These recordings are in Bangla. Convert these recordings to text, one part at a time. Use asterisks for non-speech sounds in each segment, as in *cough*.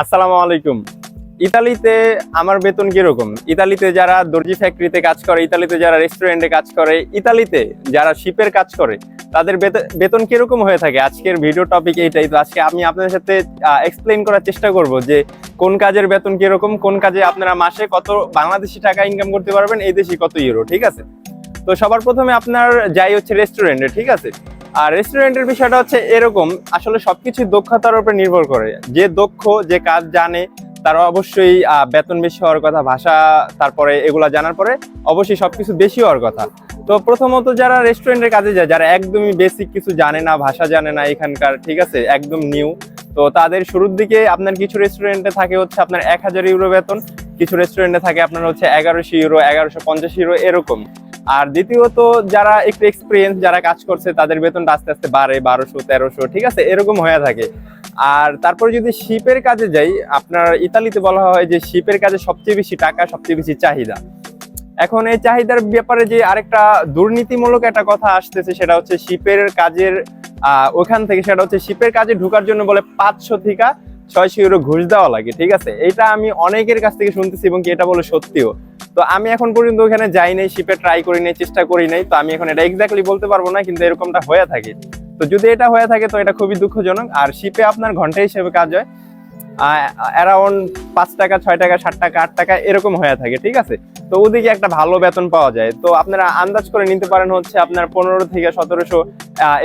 আসসালামু আলাইকুম। ইতালিতে আমার বেতন কীরকম? ইতালিতে যারা দর্জি ফ্যাক্টরিতে কাজ করে, ইতালিতে যারা রেস্টুরেন্টে কাজ করে, ইতালিতে যারা শিপের কাজ করে, তাদের বেত- বেতন কীরকম হয়ে থাকে? আজকের ভিডিও টপিক এইটাই। তো আজকে আমি আপনাদের সাথে এক্সপ্লেইন করার চেষ্টা করব যে কোন কাজের বেতন কীরকম, কোন কাজে আপনারা মাসে কত বাংলাদেশি টাকা ইনকাম করতে পারবেন, এই দেশে কত ইউরো ঠিক আছে? তো সবার প্রথমে আপনার যাই হচ্ছে রেস্টুরেন্টে ঠিক আছে? আর রেস্টুরেন্টের বিষয়টা হচ্ছে এরকম, আসলে সবকিছু দক্ষতার উপর নির্ভর করে। যে দক্ষ, যে কাজ জানে, তারা অবশ্যই বেতন বেশি হওয়ার কথা, ভাষা, তারপরে এগুলা জানার পরে অবশ্যই সবকিছু বেশি হওয়ার কথা। তো প্রথমত যারা রেস্টুরেন্টের কাজে যায়, যারা একদমই বেসিক কিছু জানে না, ভাষা জানে না এখানকার, ঠিক আছে, একদম নিউ তো তাদের শুরুর দিকে আপনার কিছু রেস্টুরেন্টে থাকে হচ্ছে আপনার এক হাজার ইউরো বেতন, কিছু রেস্টুরেন্টে থাকে আপনার হচ্ছে এগারোশো ইউরো এগারোশো পঞ্চাশ ইউরো এরকম। আর দ্বিতীয়ত, যারা একটু এক্সপিরিয়েন্স যারা কাজ করছে, তাদের বেতনটা আস্তে আস্তে বাড়ে, বারোশো, তেরোশো, ঠিক আছে? এরকম হয়ে থাকে। আর তারপরে যদি শিপের কাজে যাই, আপনার ইতালিতে বলা হয় যে শিপের কাজে সবচেয়ে বেশি টাকা, সবচেয়ে বেশি চাহিদা। এখন এই চাহিদার ব্যাপারে যে আরেকটা দুর্নীতিমূলক একটা কথা আসতেছে, সেটা হচ্ছে শিপের কাজের ওখান থেকে সেটা হচ্ছে শিপের কাজে ঢোকার জন্য বলে পাঁচশো থেকে ছয়শো ইউরো ঘুষ দেওয়া লাগে, ঠিক আছে? এটা আমি অনেকের কাছ থেকে শুনতেছি এবং কি এটা বলে সত্যিও। তো আমি এখন পর্যন্ত ওখানে যাই নাই শিপে ট্রাই করি নাই, চেষ্টা করি নাই, তো আমি এখন এটা এক্স্যাক্টলি বলতে পারব না, কিন্তু এরকমটা হয়ে থাকে। তো যদি এটা হয়ে থাকে, তো এটা খুবই দুঃখজনক। আর শিপে আপনার ঘণ্টা হিসেবে কাজ হয় অ্যারাউন্ড পাঁচ টাকা, ছয় টাকা, সাত টাকা, আট টাকা, এরকম হয়ে থাকে, ঠিক আছে? তো ওদিকে একটা ভালো বেতন পাওয়া যায়। তো আপনারা আন্দাজ করে নিতে পারেন হচ্ছে আপনার পনেরো থেকে সতেরোশো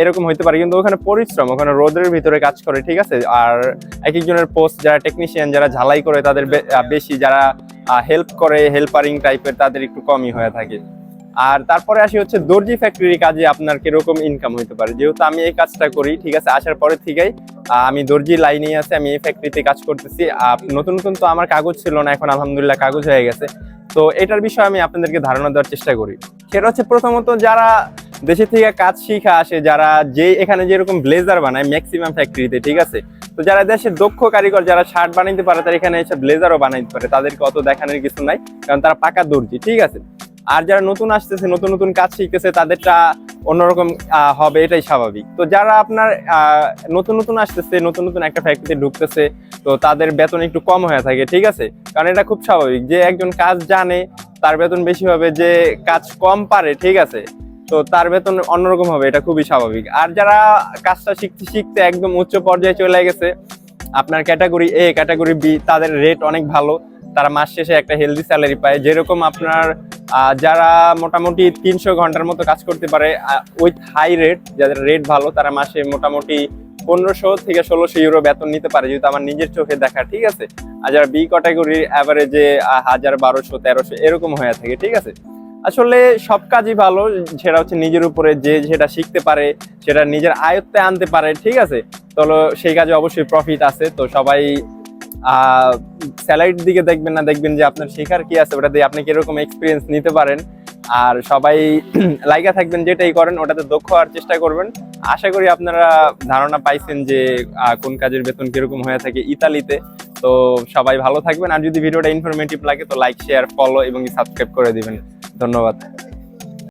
এরকম হইতে পারে। কিন্তু ওখানে পরিশ্রম, ওখানে রোদের ভিতরে কাজ করে, ঠিক আছে? আর এক একজনের পোস্ট যারা টেকনিশিয়ান যারা ঝালাই করে, তাদের বেশি, যারা হেল্প করে হেল্পারিং টাইপের তাদের একটু কমই হয়ে থাকে। আর তারপরে আসি হচ্ছে দর্জি ফ্যাক্টরি কাজে আপনার কীরকম ইনকাম হইতে পারে। যেহেতু আমি এই কাজটা করি, ঠিক আছে, আসার পরে থেকেই আমি দর্জি লাইনে আছে, আমি এই ফ্যাক্টরিতে কাজ করতেছি। নতুন নতুন তো আমার কাগজ ছিল না, এখন আলহামদুলিল্লাহ কাগজ হয়ে গেছে। তো এটার বিষয়ে আমি আপনাদেরকে ধারণা দেওয়ার চেষ্টা করি। সেটা হচ্ছে প্রথমত যারা দেশে থেকে কাজ শিখা আসে, যারা যে এখানে যেরকম ব্লেজার বানায় ম্যাক্সিমাম ফ্যাক্টরিতে ঠিক আছে তো যারা দেশের দক্ষ কারিগর, যারা শার্ট বানাইতে পারে, তারা এখানে এসে ব্লেজারও বানাইতে পারে। তাদেরকে অত দেখানোর কিছু নাই, কারণ তারা পাকা দর্জি, ঠিক আছে? আর যারা নতুন আসতেছে, নতুন নতুন কাজ শিখতেছে, তাদেরটা অন্যরকম হবে, এটাই স্বাভাবিক। তো যারা আপনার নতুন নতুন আসতেছে, নতুন নতুন একটা ফ্যাক্টরিতে ঢুকতেছে, তো তাদের বেতন একটু কম হয়ে থাকে, ঠিক আছে? কারণ এটা খুব স্বাভাবিক যে একজন কাজ জানে, তার বেতন বেশি হবে, যে কাজ কম পারে, ঠিক আছে? তো তার বেতন অন্যরকম হবে, এটা খুবই স্বাভাবিক। আর যারা কাজটা শিখতে শিখতে একদম উচ্চ পর্যায়ে চলে গেছে, আপনার ক্যাটাগরি এ ক্যাটাগরি বি তাদের রেট অনেক ভালো। তারা মাস শেষে একটা হেলদি স্যালারি পায়। যেরকম আপনার যারা মোটামুটি তিনশো ঘণ্টার মতো কাজ করতে পারে উইথ হাই রেট যাদের রেট ভালো, তারা মাসে মোটামুটি পনেরোশো থেকে ষোলোশো ইউরো বেতন নিতে পারে, যেহেতু আমার নিজের চোখে দেখা, ঠিক আছে? আর যারা বি ক্যাটাগরির অ্যাভারেজে হাজার বারোশো, তেরোশো, এরকম হয়ে থাকে, ঠিক আছে? আসলে সব কাজই ভালো, সেটা হচ্ছে নিজের উপরে যে যেটা শিখতে পারে, সেটা নিজের আয়ত্তে আনতে পারে, ঠিক আছে? তো সেই কাজে অবশ্যই প্রফিট আছে, তো সবাই স্যালারির দিকে দেখবেন না, দেখবেন যে আপনার শেখার কি আছে, ওটা দিয়ে আপনি কীরকম এক্সপিরিয়েন্স নিতে পারেন। আর সবাই *clears throat* লাইগা থাকবেন, যেটাই করেন, ওটাতে দক্ষ হওয়ার চেষ্টা করবেন। আশা করি আপনারা ধারণা পাইছেন যে কোন কাজের বেতন কীরকম হয়ে থাকে ইতালিতে। তো সবাই ভালো থাকবেন, আর যদি ভিডিওটা ইনফরমেটিভ লাগে, তো লাইক শেয়ার ফলো এবং সাবস্ক্রাইব করে দিবেন। ধন্যবাদ।